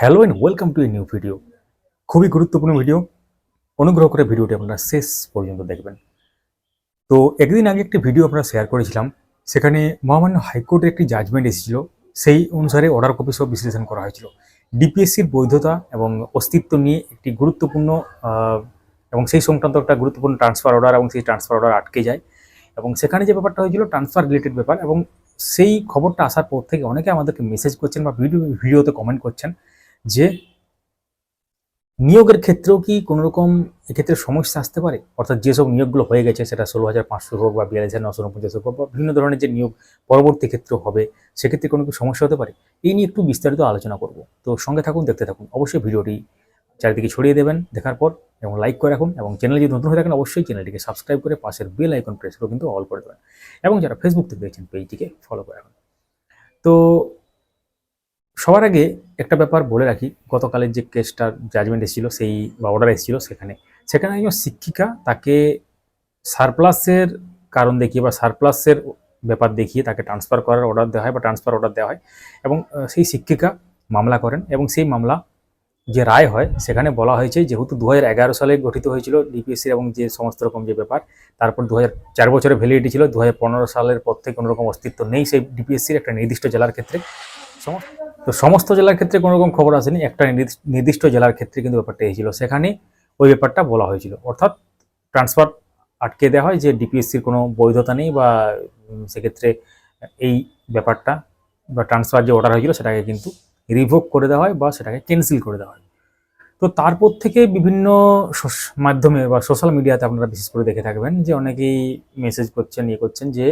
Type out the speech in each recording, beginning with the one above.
Hello and welcome to a new video খুবই গুরুত্বপূর্ণ video অনুগ্রহ করে ভিডিওটি আপনারা শেষ পর্যন্ত দেখবেন। তো একদিন আগে একটি ভিডিও আমরা শেয়ার করেছিলাম। সেখানে মহামান্য হাইকোর্টের একটি জাজমেন্ট এসেছিল। সেই অনুসারে অর্ডার কপি সব বিশ্লেষণ করা হয়েছিল। ডিপিএসসির বৈধতা এবং অস্তিত্ব নিয়ে একটি গুরুত্বপূর্ণ এবং সেই সংক্রান্ত একটা গুরুত্বপূর্ণ ট্রান্সফার অর্ডার এবং সেই ট্রান্সফার অর্ডার আটকে যায়। এবং সেখানে যে ব্যাপারটা হয়েছিল ট্রান্সফার রিলেটেড ব্যাপার এবং সেই খবরটা আসার পর থেকে অনেকে আমাদেরকে মেসেজ করছেন বা ভিডিও ভিডিওতে কমেন্ট করছেন। যে নিয়োগের ক্ষেত্রেও কি কোনো রকম এক্ষেত্রে সমস্যা আসতে পারে? অর্থাৎ যেসব নিয়োগগুলো হয়ে গেছে সেটা ষোলো হাজার পাঁচশো হোক বা বিয়াল্লিশ হাজার নশো উনপঞ্চাশ হোক বা বিভিন্ন ধরনের যে নিয়োগ পরবর্তী ক্ষেত্রে হবে, সেক্ষেত্রে কোনো কি সমস্যা হতে পারে? এই নিয়ে একটু বিস্তারিত আলোচনা করব। তো সঙ্গে থাকুন, দেখতে থাকুন। অবশ্যই ভিডিওটি চারিদিকে ছড়িয়ে দেবেন দেখার পর এবং লাইক করে রাখুন এবং চ্যানেল যদি নতুন হয়ে থাকেন অবশ্যই চ্যানেলটিকে সাবস্ক্রাইব করে পাশের বেল আইকন প্রেস করে কিন্তু অল করে দেবেন এবং যারা ফেসবুক থেকে দেখছেন, পেজটিকে ফলো করে রাখুন। তো সবার আগে একটা ব্যাপার বলে রাখি, গতকালের যে কেসটার জাজমেন্ট এসেছিল, সেই বা অর্ডার এসেছিল সেখানে। সেখানে একজন শিক্ষিকা তাকে সারপ্লাসের কারণ দেখিয়ে বা সারপ্লাসের ব্যাপার দেখিয়ে তাকে ট্রান্সফার করার অর্ডার দেওয়া হয় বা ট্রান্সফার অর্ডার দেওয়া হয় এবং সেই শিক্ষিকা মামলা করেন এবং সেই মামলা যে রায় হয় সেখানে বলা হয়েছে যেহেতু দু হাজার এগারো সালে গঠিত হয়েছিল ডিপিএসসি এবং যে সমস্ত রকম যে ব্যাপার, তারপর দু চার বছরের ভ্যালিডিটি ছিল দু হাজার পনেরো সালের পর থেকে কোনো রকম অস্তিত্ব নেই সেই ডিপিএসসির একটা নির্দিষ্ট জেলার ক্ষেত্রে। সমস্ত তো সমস্ত জেলার ক্ষেত্রে কোনো রকম খবর আসেনি। একটা নির্দিষ্ট- জেলার ক্ষেত্রে কিন্তু ব্যাপারটা এসেছিল সেখানে ওই ব্যাপারটা বলা হয়েছিল। অর্থাৎ ট্রান্সফার আটকে দেওয়া হয় যে ডিপিএসসির কোনো বৈধতা নেই বা সেক্ষেত্রে এই ব্যাপারটা বা ট্রান্সফার যে অর্ডার হয়েছিল সেটাকে কিন্তু রিভোক করে দেওয়া হয় বা সেটাকে ক্যান্সেল করে দেওয়া হয়। তো তারপর থেকে বিভিন্ন মাধ্যমে বা সোশ্যাল মিডিয়াতে আপনারা বিশেষ করে দেখে থাকবেন যে অনেকেই মেসেজ করছেন ইয়ে করছেন যে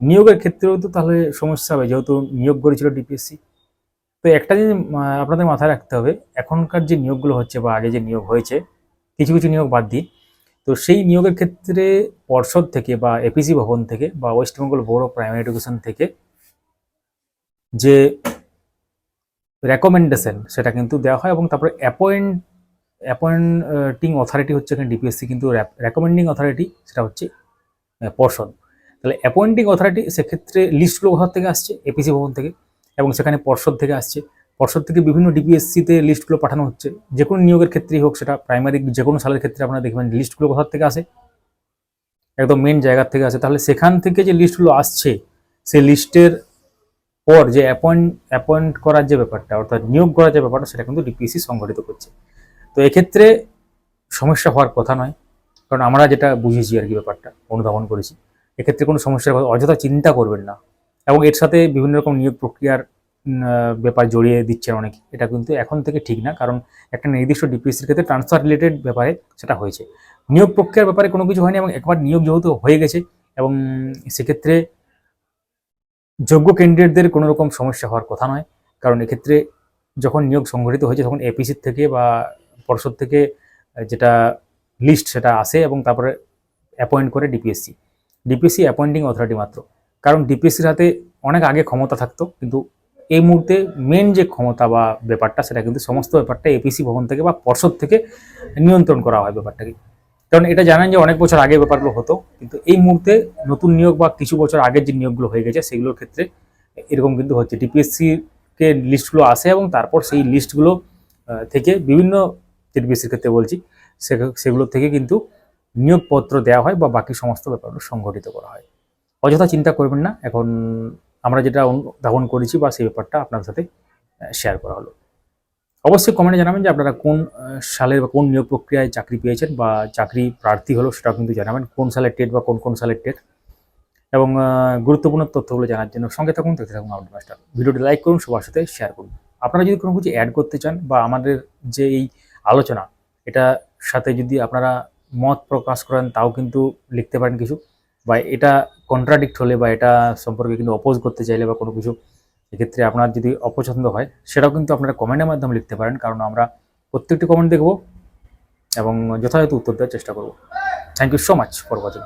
নিয়োগের ক্ষেত্রেও তো তাহলে সমস্যা হবে। যেহেতু নিয়োগ করেছিল ডিপিএসসি তো একটা জিনিস আপনাদের মাথায় রাখতে হবে, এখনকার যে নিয়োগগুলো হচ্ছে বা আগে যে নিয়োগ হয়েছে, কিছু কিছু নিয়োগ বাদ দিই। তো সেই নিয়োগের ক্ষেত্রে পর্ষদ থেকে বা এপিসি ভবন থেকে বা West Bengal board of primary education থেকে যে রেকমেন্ডেশন সেটা কিন্তু দেওয়া হয় এবং তারপরে অ্যাপয়েন্ট অ্যাপয়েন্টিং অথরিটি হচ্ছে এখানে ডিপিএসসি কিন্তু রেকমেন্ডিং অথরিটি সেটা হচ্ছে পর্ষদ। তাহলে অ্যাপয়েন্টিং অথরিটি সেক্ষেত্রে লিস্টগুলো কোথা থেকে আসছে? এপিসি ভবন থেকে। এবং সেখানে পর্ষদ থেকে আসছে। পর্ষদ থেকে বিভিন্ন ডিপিএসসিতে লিস্টগুলো পাঠানো হচ্ছে। যে কোনো নিয়োগের ক্ষেত্রেই হোক, সেটা প্রাইমারি যে কোনো সালের ক্ষেত্রে আপনারা দেখবেন লিস্টগুলো কোথা থেকে আসে? একদম মেন জায়গার থেকে আসে। তাহলে সেখান থেকে যে লিস্টগুলো আসছে, সেই লিস্টের পর যে অ্যাপয়েন্ট অ্যাপয়েন্ট করার যে ব্যাপারটা, অর্থাৎ নিয়োগ করার যে ব্যাপারটা, সেটা কিন্তু ডিপিএসসি সংগঠিত করছে। তো এক্ষেত্রে সমস্যা হওয়ার কথা নয়, কারণ আমরা যেটা বুঝেছি আর কি ব্যাপারটা, অনুধাবন করেছি। এক্ষেত্রে কোনো সমস্যার কথা, অযথা চিন্তা করবেন না। এবং এর সাথে বিভিন্ন রকম নিয়োগ প্রক্রিয়ার ব্যাপার জড়িয়ে দিচ্ছেন অনেকে। এটা কিন্তু এখন থেকে ঠিক না, কারণ একটা নির্দিষ্ট ডিপিএসসির ক্ষেত্রে ট্রান্সফার রিলেটেড ব্যাপারে সেটা হয়েছে। নিয়োগ প্রক্রিয়ার ব্যাপারে কোনো কিছু হয়নি এবং একবার নিয়োগ যেহেতু হয়ে গেছে এবং সেক্ষেত্রে যোগ্য ক্যান্ডিডেটদের কোনো রকম সমস্যা হওয়ার কথা নয়। কারণ এক্ষেত্রে যখন নিয়োগ সংগঠিত হয়েছে, তখন এপিসির থেকে বা পর্ষদ থেকে যেটা লিস্ট সেটা আসে এবং তারপরে অ্যাপয়েন্ট করে ডিপিএসসি ডিপিএসসি অ্যাপয়েন্টিং অথরিটি মাত্র। কারণ ডিপিএসসির হাতে অনেক আগে ক্ষমতা থাকতো, কিন্তু এই মুহূর্তে মেন যে ক্ষমতা বা ব্যাপারটা, সেটা কিন্তু সমস্ত ব্যাপারটা এপিসি ভবন থেকে বা পর্ষদ থেকে নিয়ন্ত্রণ করা হয় ব্যাপারটাকে। কারণ এটা জানেন যে অনেক বছর আগে ব্যাপারগুলো হতো, কিন্তু এই মুহূর্তে নতুন নিয়োগ বা কিছু বছর আগের যে নিয়োগগুলো হয়ে গেছে, সেগুলোর ক্ষেত্রে এরকম কিন্তু হচ্ছে ডিপিএসসি কে লিস্টগুলো আসে এবং তারপর সেই লিস্টগুলো থেকে বিভিন্ন ডিপিএসসির ক্ষেত্রে বলছি সেগুলো থেকে কিন্তু নিয়োগপত্র দেওয়া হয় বা বাকি সমস্ত ব্যাপারগুলো সংগঠিত করা হয়। অযথা চিন্তা করবেন না। এখন আমরা যেটা অনুধাবন করেছি বা সেই ব্যাপারটা আপনার সাথে শেয়ার করা হলো। অবশ্যই কমেন্টে জানাবেন যে আপনারা কোন সালের বা কোন নিয়োগ প্রক্রিয়ায় চাকরি পেয়েছেন বা চাকরি প্রার্থী হলো সেটাও কিন্তু জানাবেন, কোন সালের টেট বা কোন কোন সালের টেট এবং গুরুত্বপূর্ণ তথ্যগুলো জানার জন্য সঙ্গে থাকুন, দেখতে থাকুন আপডেট মাস্টার ভিডিওটি লাইক করুন, সবার সাথে শেয়ার করুন। আপনারা যদি কোনো কিছু অ্যাড করতে চান বা আমাদের যে এই আলোচনা, এটা সাথে যদি আপনারা মত প্রকাশ করেন, তাও কিন্তু লিখতে পারেন কিছু। বা এটা কন্ট্রাডিক্ট হলে বা এটা সম্পর্কে কিন্তু অপোজ করতে চাইলে বা কোনো কিছু, এক্ষেত্রে আপনার যদি অপছন্দ হয়, সেটাও কিন্তু আপনারা কমেন্টের মাধ্যমে লিখতে পারেন, কারণ আমরা প্রত্যেকটি কমেন্ট দেখব এবং যথাযথ উত্তর দেওয়ার চেষ্টা করব। Thank you so much for watching